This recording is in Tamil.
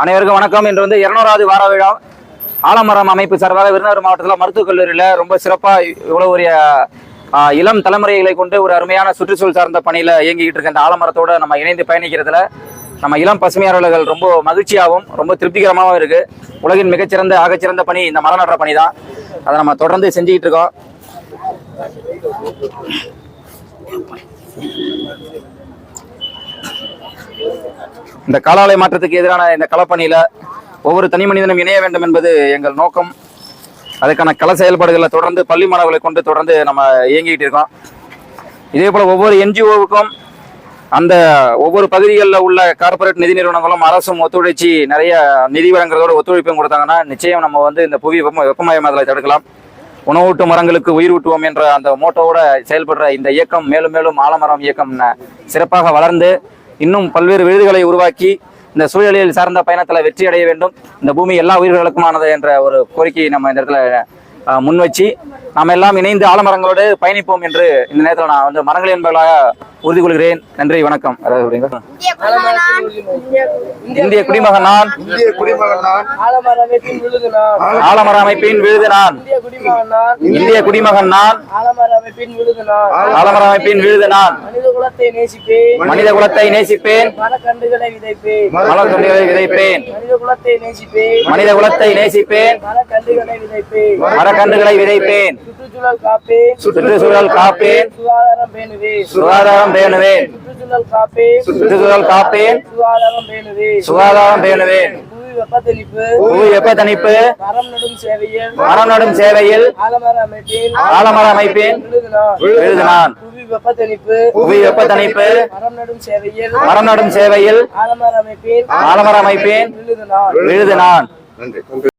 அனைவருக்கும் வணக்கம். இன்று வந்து இருநூறாவது வார விழா. ஆலமரம் அமைப்பு சார்பாக விருதுநகர் மாவட்டத்தில் மருத்துவக் கல்லூரியில் ரொம்ப சிறப்பாக இவ்வளவு ஒரு இளம் தலைமுறைகளை கொண்டு ஒரு அருமையான சுற்றுச்சூழல் சார்ந்த பணியில் இயங்கிக்கிட்டு இருக்க அந்த ஆலமரத்தோட நம்ம இணைந்து பயணிக்கிறதுல நம்ம இளம் பசுமையாளர்கள் ரொம்ப மகிழ்ச்சியாகவும் ரொம்ப திருப்திகரமாகவும் இருக்குது உலகின் மிகச்சிறந்த ஆகச்சிறந்த பணி இந்த மரம் நடுற பணி தான் அதை நம்ம தொடர்ந்து செஞ்சுக்கிட்டு இருக்கோம். இந்த காலாலை மாற்றத்துக்கு எதிரான இந்த களப்பணியில் ஒவ்வொரு தனி மனிதனும் இணைய வேண்டும் என்பது எங்கள் நோக்கம். அதுக்கான கள செயல்பாடுகளை தொடர்ந்து பள்ளி மாணவர்களை கொண்டு தொடர்ந்து நம்ம இயங்கிக்கிட்டு இருக்கோம். இதே போல் ஒவ்வொரு என்ஜிஓவுக்கும் அந்த ஒவ்வொரு பகுதிகளில் உள்ள கார்ப்பரேட் நிதி நிறுவனங்களும் அரசும் ஒத்துழைச்சி நிறைய நிதி வழங்குறதோட ஒத்துழைப்பும் கொடுத்தாங்கன்னா நிச்சயம் நம்ம வந்து இந்த புவி வெப்ப வெப்பமயமாதலை தடுக்கலாம். உணவூட்டு மரங்களுக்கு உயிர் ஊட்டுவோம் என்ற அந்த மோட்டோவோட செயல்படுற இந்த இயக்கம் மேலும் மேலும் ஆலமரம் இயக்கம் ந- சிறப்பாக வளர்ந்து இன்னும் பல்வேறு விருதுகளை உருவாக்கி இந்த சூழலியல் சார்ந்த பயணத்தில் வெற்றி அடைய வேண்டும். இந்த பூமி எல்லா உயிர்களுக்குமானது என்ற ஒரு கோரிக்கையை நம்ம இந்த இடத்துல அஹ், முன் வச்சு நாம் எல்லாம் இணைந்து ஆலமரங்களோடு பயணிப்போம் என்று இந்த நேரத்தில் நான் வந்து மரங்கள் என்பதாக உறுதி கொள்கிறேன் நன்றி வணக்கம். அதாவது. இந்திய குடிமகன் நான். இந்திய குடிமகன் நான். ஆலமர அமைப்பின் விழுது நான். இந்திய குடிமகன் நான். இந்திய குடிமகன் நான் ஆலமர அமைப்பின் விழுது நான். மனித குலத்தை நேசிப்பேன். மரக்கன்றுகளை விதைப்பேன் மலர்கன்றுகளை விதைப்பேன். மனித குலத்தை நேசிப்பேன். மனித குலத்தை நேசிப்பேன் மரக்கன்றுகளை விதைப்பேன் மரக்கன்றுகளை விதைப்பேன். சுற்றுச்சூழல் காப்பேன். சுற்றுச்சூழல் காப்பேன். சுகாதாரம் பேணுவேன். சுகாதாரம் பேணுவேன். சுற்றுச்சூழல் காப்பேன். சுகாதாரம் பேணுவேன். சுகாதாரம் பேணுவேன். புவி வெப்ப தணிப்பு மரம் நடும் சேவையில். மரம் நடும் சேவையில். ஆலமர அமைப்பின். ஆலமர அமைப்பின். விழுது நான் விருது நான் புவி வெப்பத்தணிப்பு. புவி வெப்ப தணிப்பு மரம் நடும் சேவையில். மரம் நடும் சேவையில். ஆலமர அமைப்பின். ஆலமர அமைப்பின். விழுது நான் விருது நான் நன்றி.